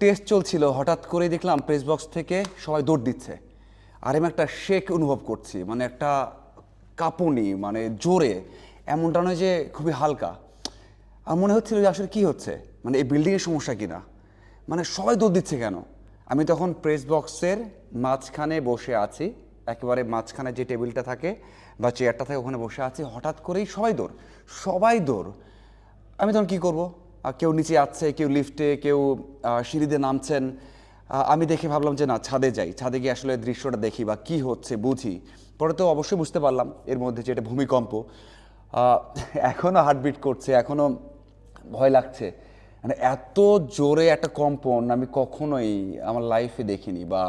Test চলছিল, হঠাৎ করে দেখলাম প্রেস বক্স থেকে সবাই দৌড় দিচ্ছে। আর আমি একটা শেক অনুভব করছি মানে একটা কাঁপুনি মানে জোরে, এমনটা নয় যে খুবই হালকা। আর মনে হচ্ছিল যে আসলে কী হচ্ছে? মানে এই বিল্ডিংয়ের সমস্যা কি না মানে সবাই দৌড় দিচ্ছে কেন? আমি তখন প্রেস বক্সের মাঝখানে বসে আছি, একেবারে মাঝখানে যে টেবিলটা থাকে বা চেয়ারটা থাকে, ওখানে বসে আছি। হঠাৎ করেই সবাই দৌড় সবাই দৌড়। আমি তখন কী করব? কেউ নিচে আছে, কেউ লিফটে কেউ সিঁড়িতে নামছেন। আমি দেখে ভাবলাম যে না, ছাদে যাই। ছাদে গিয়ে আসলে দৃশ্যটা দেখি বা কি হচ্ছে বুঝি। পরে তো অবশ্যই বুঝতে পারলাম এর মধ্যে যে এটা ভূমিকম্প। এখনও হার্টবিট করছে এখনও ভয় লাগছে। মানে এত জোরে একটা কম্পন আমি কখনোই আমার লাইফে দেখিনি বা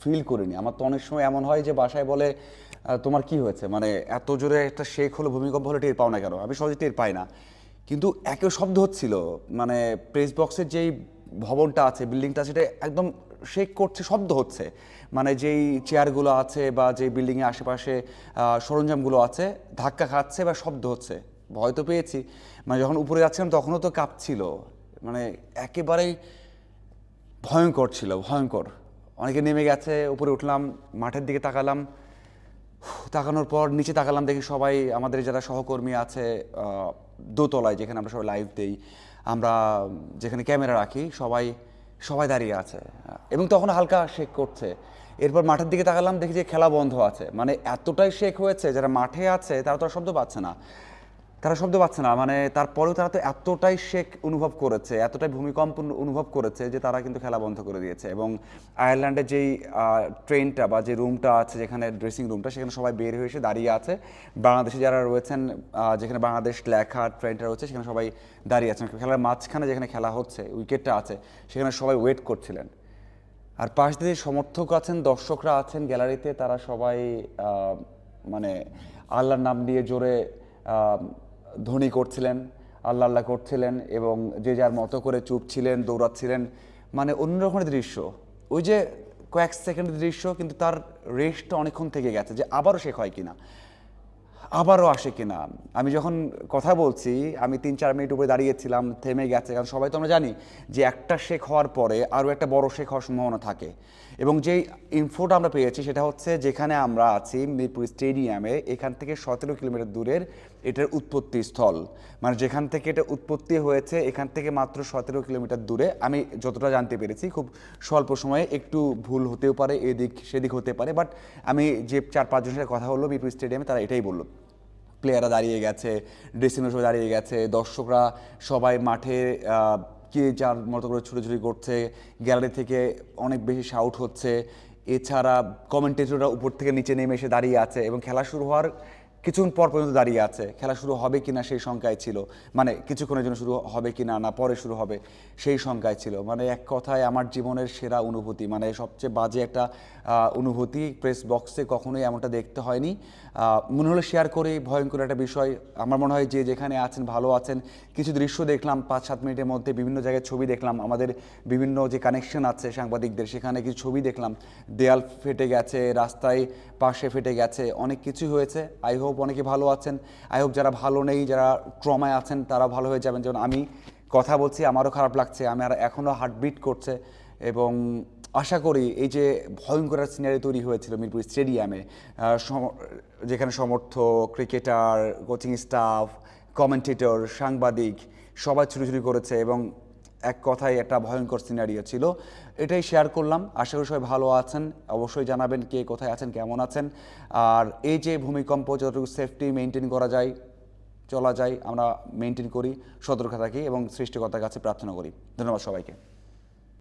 ফিল করিনি। আমার তো অনেক সময় এমন হয় যে বাসায় বলে তোমার কি হয়েছে? মানে এত জোরে একটা শেখ হলো, ভূমিকম্প হলে, টের পাও না কেন? আমি সহজে টের পাই না। কিন্তু একই শব্দ হচ্ছিল। মানে প্রেস বক্সের যেই ভবনটা আছে বিল্ডিংটা সেটা একদম শেক করছে, শব্দ হচ্ছে। মানে যেই চেয়ারগুলো আছে বা যেই বিল্ডিংয়ের আশেপাশে সরঞ্জামগুলো আছে, ধাক্কা খাচ্ছে বা শব্দ হচ্ছে। ভয় তো পেয়েছি। মানে যখন উপরে যাচ্ছিলাম, তখনও তো কাঁপছিল। মানে একেবারেই ভয়ঙ্কর ছিল, ভয়ঙ্কর। অনেকে নেমে গেছে, উপরে উঠলাম, মাঠের দিকে তাকালাম। তাকানোর পর নিচে তাকালাম, দেখি সবাই আমাদের যারা সহকর্মী আছে দোতলায় যেখানে আমরা সবাই লাইভ দিই, আমরা যেখানে ক্যামেরা রাখি, সবাই সবাই দাঁড়িয়ে আছে। এবং তখন হালকা শেক করছে। এরপর মাঠের দিকে তাকালাম, দেখি যে খেলা বন্ধ আছে। মানে এতটাই শেক হয়েছে, যারা মাঠে আছে, তারা তো আর শব্দ পাচ্ছে না। তারা শব্দ পাচ্ছে না মানে তারপরেও তারা তো এতটাই শেক অনুভব করেছে, এতটাই ভূমিকম্প অনুভব করেছে যে তারা কিন্তু খেলা বন্ধ করে দিয়েছে। এবং আয়ারল্যান্ডের যেই ট্রেনটা বা যে রুমটা আছে, যেখানে ড্রেসিং রুমটা, সেখানে সবাই বের হয়ে এসে দাঁড়িয়ে আছে। বাংলাদেশে যারা রয়েছেন যেখানে বাংলাদেশ লেখা ট্রেনটা রয়েছে, সেখানে সবাই দাঁড়িয়ে আছেন। খেলার মাঝখানে যেখানে খেলা হচ্ছে, উইকেটটা আছে, সেখানে সবাই ওয়েট করছিলেন। আর পাশ দিয়ে সমর্থক আছেন, দর্শকরা আছেন গ্যালারিতে, তারা সবাই মানে আল্লাহর নাম দিয়ে জোরে ধ্বনি করছিলেন, আল্লাহ আল্লাহ করছিলেন এবং যে যার মতো করে চুপ ছিলেন, দৌড়াচ্ছিলেন মানে অন্য রকমের দৃশ্য। ওই যে কয়েক সেকেন্ডের দৃশ্য, কিন্তু তার রেস্টটা অনেকক্ষণ থেকে গেছে যে আবারও শেখ হয় কিনা, আবারও আসে কিনা। আমি যখন কথা বলছি, আমি তিন চার মিনিট উপরে দাঁড়িয়েছিলাম, থেমে গেছে, কারণ সবাই তো আমরা জানি যে একটা শেখ হওয়ার পরে আরও একটা বড় শেখ হওয়ার সম্ভাবনা থাকে। এবং যেই ইনফোটা আমরা পেয়েছি সেটা হচ্ছে যেখানে আমরা আছি, মিরপুর স্টেডিয়ামে, এখান থেকে সতেরো কিলোমিটার দূরের এটার উৎপত্তি স্থল। মানে যেখান থেকে এটা উৎপত্তি হয়েছে, এখান থেকে মাত্র সতেরো কিলোমিটার দূরে। আমি যতটা জানতে পেরেছি, খুব স্বল্প সময়ে একটু ভুল হতেও পারে, এদিক সেদিক হতে পারে বাট আমি যে চার পাঁচজনের সাথে কথা হলো মিরপুর স্টেডিয়ামে, তারা এটাই বলল। প্লেয়াররা দাঁড়িয়ে গেছে ড্রেসিং রুমে দাঁড়িয়ে গেছে, দর্শকরা সবাই মাঠে কে যার মতো করে ছুটোছুটি করছে, গ্যালারি থেকে অনেক বেশি শাউট হচ্ছে। এছাড়া কমেন্টেটররা উপর থেকে নিচে নেমে এসে দাঁড়িয়ে আছে এবং খেলা শুরু হওয়ার কিছুক্ষণ পর পর্যন্ত দাঁড়িয়ে আছে। খেলা শুরু হবে কি না সেই শঙ্কায় ছিল। মানে কিছুক্ষণের জন্য শুরু হবে কি না না পরে শুরু হবে সেই শঙ্কায় ছিল। মানে এক কথায় আমার জীবনের সেরা অনুভূতি মানে সবচেয়ে বাজে একটা অনুভূতি প্রেস বক্সে কখনোই এমনটা দেখতে হয়নি। মনে হলো শেয়ার করি ভয়ঙ্কর একটা বিষয়। আমার মনে হয় যে যেখানে আছেন, ভালো আছেন, কিছু দৃশ্য দেখলাম পাঁচ সাত মিনিটের মধ্যে বিভিন্ন জায়গায় ছবি দেখলাম। আমাদের বিভিন্ন যে কানেকশন আছে সাংবাদিকদের, সেখানে কিছু ছবি দেখলাম। দেয়াল ফেটে গেছে, রাস্তায় পাশে ফেটে গেছে, অনেক কিছু হয়েছে। আই হোপ অনেকে ভালো আছেন। আই হোপ যারা ভালো নেই, যারা ট্রমায় আছেন, তারা ভালো হয়ে যাবেন। যেমন আমি কথা বলছি, আমারও খারাপ লাগছে। আমি আর এখনও হার্টবিট করছে এবং আশা করি এই যে ভয়ঙ্কর সিনারি তৈরি হয়েছিল মিরপুর স্টেডিয়ামে যেখানে সমর্থক ক্রিকেটার কোচিং স্টাফ কমেন্টেটর সাংবাদিক সবাই ছুটোছুটি করেছে এবং এক কথায় একটা ভয়ঙ্কর সিনারিও ছিল। এটাই শেয়ার করলাম। আশা করি সবাই ভালো আছেন। অবশ্যই জানাবেন কে কোথায় আছেন, কেমন আছেন। আর এই যে ভূমিকম্প, যতটুকু সেফটি মেনটেন করা যায়, চলা যায়, আমরা মেনটেন করি, সতর্ক থাকি এবং সৃষ্টিকর্তার কাছে প্রার্থনা করি। ধন্যবাদ সবাইকে।